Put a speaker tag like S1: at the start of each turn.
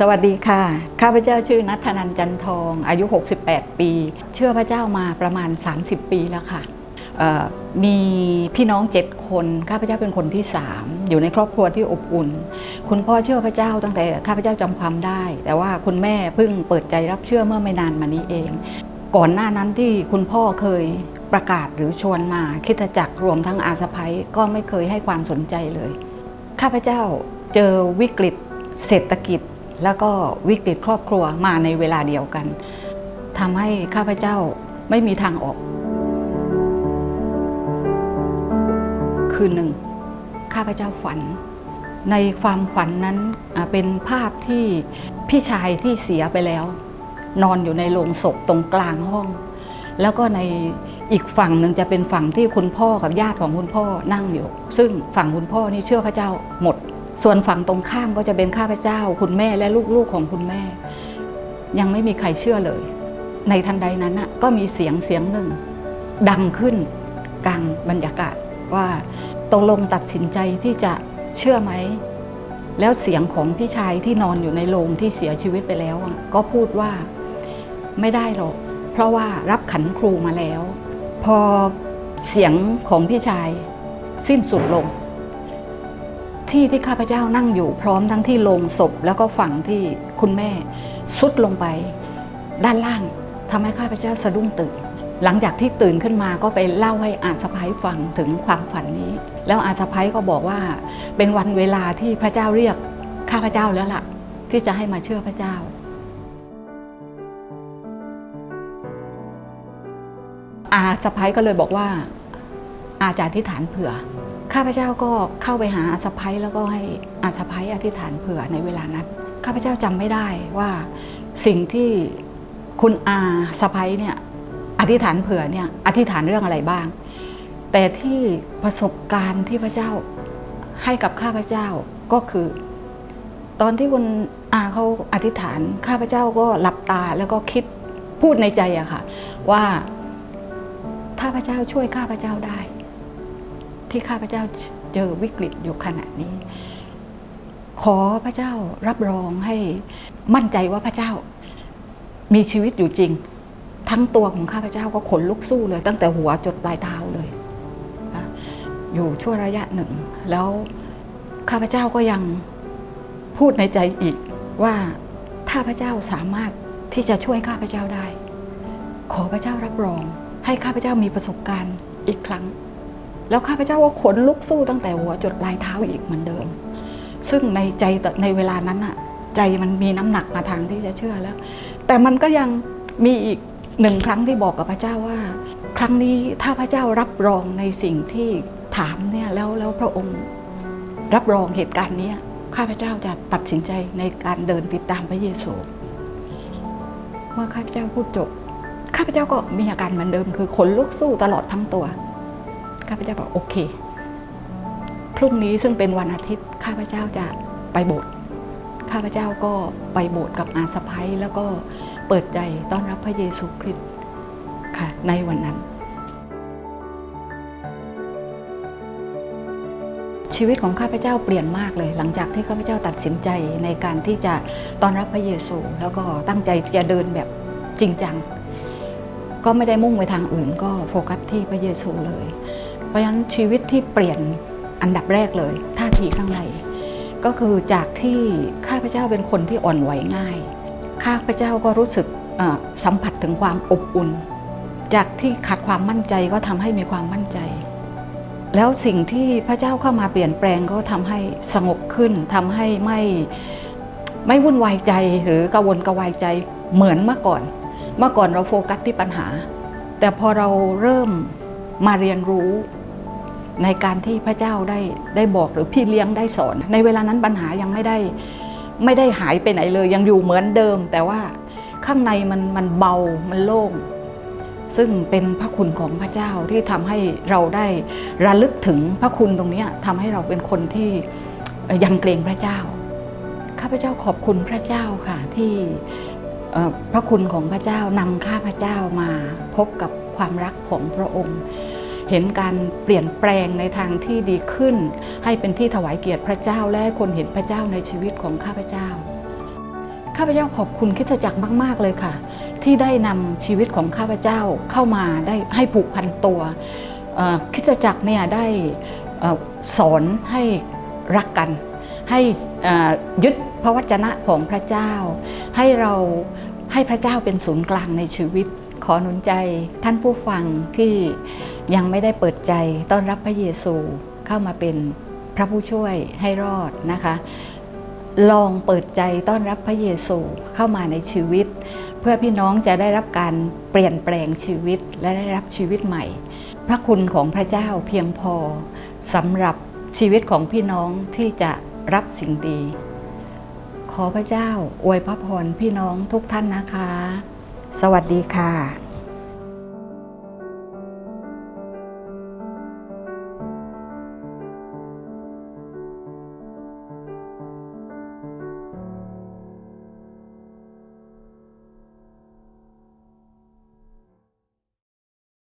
S1: สวัสดีค่ะ ข้าพเจ้าชื่อนัทนันจันทอง อายุ 68 ปี เชื่อพระเจ้ามาประมาณ 30 ปีแล้วค่ะ มีพี่น้อง7คน ข้าพเจ้าเป็นคนที่3อยู่ในครอบครัวที่อบอุ่น คุณพ่อเชื่อพระเจ้าตั้งแต่ข้าพเจ้าจำความได้ แต่ว่าคุณแม่เพิ่งเปิดใจรับเชื่อเมื่อไม่นานมานี้เอง ก่อนหน้านั้นที่คุณพ่อเคยประกาศหรือชวนมาคิดจักรรวมทั้งอาสะพ้ยก็ไม่เคยให้ความสนใจเลย ข้าพเจ้าเจอวิกฤตเศรษฐกิจ แล้วก็วิกฤตครอบครัวมาในเวลาเดียวกันทำให้ข้าพเจ้าไม่มีทางออก คืนหนึ่ง ข้าพเจ้าฝัน ในความฝันนั้นเป็นภาพที่พี่ชายที่เสียไปแล้ว นอนอยู่ในโลงศพตรงกลางห้อง แล้วก็ในอีกฝั่งหนึ่งจะเป็นฝั่งที่คุณพ่อกับญาติของคุณพ่อนั่งอยู่ ซึ่งฝั่งคุณพ่อนี่เชื่อพระเจ้าหมด ส่วนฝั่งตรงข้ามก็จะเป็นข้าพเจ้า คุณแม่และลูกๆของคุณแม่ ยังไม่มีใครเชื่อเลย ในทันใดนั้นน่ะก็มีเสียงเสียงหนึ่ง ดังขึ้นกลางบรรยากาศว่าตกลงตัดสินใจที่จะเชื่อไหม แล้วเสียงของพี่ชายที่นอนอยู่ในโรงที่เสียชีวิตไปแล้วก็พูดว่าไม่ได้หรอก เพราะว่ารับขันครูมาแล้ว พอเสียงของพี่ชายสิ้นสุดลง ที่ที่ข้าพเจ้านั่งอยู่พร้อมทั้งที่โลงศพ แล้วก็ฝั่งที่คุณแม่สุดลงไป ด้านล่างทำให้ข้าพเจ้าสะดุ้งตื่น หลังจากที่ตื่นขึ้นมาก็ไปเล่าให้อาสะพ้ายฟังถึงความฝันนี้ แล้วอาสะพ้ายก็บอกว่า เป็นวันเวลาที่พระเจ้าเรียกข้าพเจ้าแล้วล่ะ ที่จะให้มาเชื่อพระเจ้าอาสะพ้ายก็เลยบอกว่า อาจจะอธิษฐานเผื่อ ข้าพเจ้าก็เข้าไปหาอาสะพ้ายแล้วก็ให้อาสะพ้ายอธิษฐานเผื่อในเวลานั้น ข้าพเจ้าจำไม่ได้ว่าสิ่งที่คุณอาสะพ้ายเนี่ยอธิษฐานเผื่อเนี่ยอธิษฐานเรื่องอะไรบ้าง แต่ที่ประสบการณ์ที่พระเจ้าให้กับข้าพเจ้าก็คือ ตอนที่คุณอาเขาอธิษฐานข้าพเจ้าก็หลับตาแล้วก็คิดพูดในใจอะค่ะ ว่าถ้าพระเจ้าช่วยข้าพเจ้าได้ ที่ข้าพเจ้าเจอวิกฤตอยู่ขณะนี้ ขอพระเจ้ารับรองให้มั่นใจว่าพระเจ้ามีชีวิตอยู่จริง ทั้งตัวของข้าพเจ้าก็ขนลุกสู้เลย ตั้งแต่หัวจดปลายเท้าเลย อยู่ชั่วระยะหนึ่ง แล้วข้าพเจ้าก็ยังพูดในใจอีกว่าถ้าพระเจ้าสามารถที่จะช่วยข้าพเจ้าได้ ขอพระเจ้ารับรองให้ข้าพเจ้ามีประสบการณ์อีกครั้ง แล้วข้าพเจ้าก็ขนลุกสู้ตั้งแต่หัวจดปลายเท้าอีกเหมือนเดิม ซึ่งในใจในเวลานั้นอะใจมันมีน้ำหนักมาทางที่จะเชื่อแล้ว แต่มันก็ยังมีอีกหนึ่งครั้งที่บอกกับพระเจ้าว่า ครั้งนี้ถ้าพระเจ้ารับรองในสิ่งที่ถามเนี่ยแล้วแล้วพระองค์รับรองเหตุการณ์นี้ข้าพเจ้าจะตัดสินใจในการเดินติดตามพระเยซู เมื่อข้าพเจ้าพูดจบข้าพเจ้าก็มีอาการเหมือนเดิม คือขนลุกสู้ตลอดทั้งตัว ข้าพเจ้าบอกโอเค พรุ่งนี้ซึ่งเป็นวันอาทิตย์ข้าพเจ้าจะไปโบสถ์ข้าพเจ้าก็ไปโบสถ์กับอาสะพ้ยแล้วก็เปิดใจต้อนรับพระเยซูคริสต์ค่ะในวันนั้น ชีวิตของข้าพเจ้าเปลี่ยนมากเลย หลังจากที่ข้าพเจ้าตัดสินใจในการที่จะต้อนรับพระเยซู แล้วก็ตั้งใจจะเดินแบบจริงจังก็ไม่ได้มุ่งไปทางอื่นก็โฟกัสที่พระเยซูเลย ราะฉะนั้นชีวิตที่เปลี่ยนอันดับแรกเลยท่าทีข้างใน ก็คือจากที่ข้าพเจ้าเป็นคนที่อ่อนไหวง่าย ข้าพเจ้าก็รู้สึกสัมผัสถึงความอบอุ่น จากที่ขาดความมั่นใจก็ทำให้มีความมั่นใจ แล้วสิ่งที่พระเจ้าเข้ามาเปลี่ยนแปลงก็ทำให้สงบขึ้นทำให้ไม่ไม่วุ่นวายใจหรือกระวนกระวายใจเหมือนเมื่อก่อน เมื่อก่อนเราโฟกัสที่ปัญหา แต่พอเราเริ่มมาเรียนรู้ ในการที่พระเจ้าได้ได้บอกหรือพี่เลี้ยงได้สอน ในเวลานั้นปัญหายังไม่ได้ไม่ได้หายไปไหนเลย ยังอยู่เหมือนเดิม แต่ว่าข้างในมันมันเบามันโล่ง ซึ่งเป็นพระคุณของพระเจ้าที่ทำให้เราได้ระลึกถึงพระคุณตรงนี้ยทำให้เราเป็นคนที่ยังเกรงพระเจ้าข้าพเจ้าขอบคุณพระเจ้าค่ะที่พระคุณของพระเจ้านำข้าพเจ้ามาพบกับความรักของพระองค์ เห็นการเปลี่ยนแปลงในทางที่ดีขึ้น ให้เป็นที่ถวายเกียรติพระเจ้าและคนเห็นพระเจ้าในชีวิตของข้าพเจ้าข้าพเจ้าขอบคุณคริสตจักรมาก ๆ เลยค่ะ ที่ได้นำชีวิตของข้าพเจ้าเข้ามาได้ให้ผูกพันตัวเอ่อคริสตจักรเนี่ยได้สอนให้รักกัน ให้ยึดพระวจนะของพระเจ้า ให้เราให้พระเจ้าเป็นศูนย์กลางในชีวิต ขอหนุนใจท่านผู้ฟังที่ ยังไม่ได้เปิดใจต้อนรับพระเยซูเข้ามาเป็นพระผู้ช่วยให้รอดนะคะ ลองเปิดใจต้อนรับพระเยซูเข้ามาในชีวิต เพื่อพี่น้องจะได้รับการเปลี่ยนแปลงชีวิตและได้รับชีวิตใหม่ พระคุณของพระเจ้าเพียงพอสำหรับชีวิตของพี่น้องที่จะรับสิ่งดี ขอพระเจ้าอวยพระพรพี่น้องทุกท่านนะคะ สวัสดีค่ะ